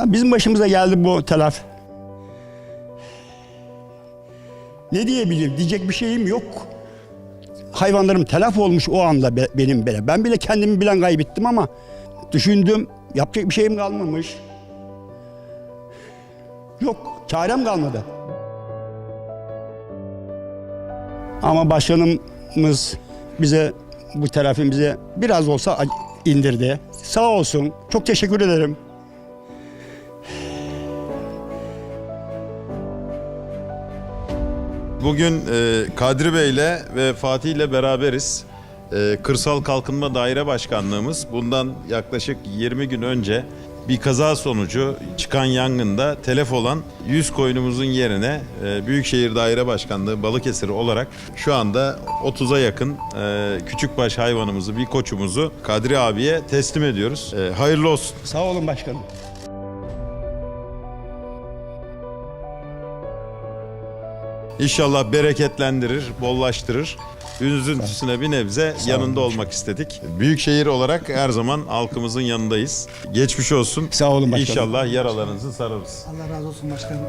Bizim başımıza geldi bu telaf. Ne diyebilirim? Diyecek bir şeyim yok. Hayvanlarım telaf olmuş o anda be- benim bile. Ben bile kendimi bilen kaybettim ama düşündüm. Yapacak bir şeyim kalmamış. Yok, çarem kalmadı. Ama başkanımız bize bu telafimize biraz olsa indirdi. Sağ olsun. Çok teşekkür ederim. Bugün e, Kadri Bey'le ve Fatih ile beraberiz. E, Kırsal Kalkınma Daire Başkanlığımız bundan yaklaşık 20 gün önce bir kaza sonucu çıkan yangında telef olan 100 koyunumuzun yerine e, Büyükşehir Daire Başkanlığı Balıkesir olarak şu anda 30'a yakın e, küçükbaş hayvanımızı, bir koçumuzu Kadri abiye teslim ediyoruz. E, hayırlı olsun. Sağ olun başkanım. İnşallah bereketlendirir, bollaştırır. Üzüntüsüne bir nebze yanında olmak istedik. Büyükşehir olarak her zaman halkımızın yanındayız. Geçmiş olsun. Sağ olun başkanım. İnşallah yaralarınızı sararız. Allah razı olsun başkanım.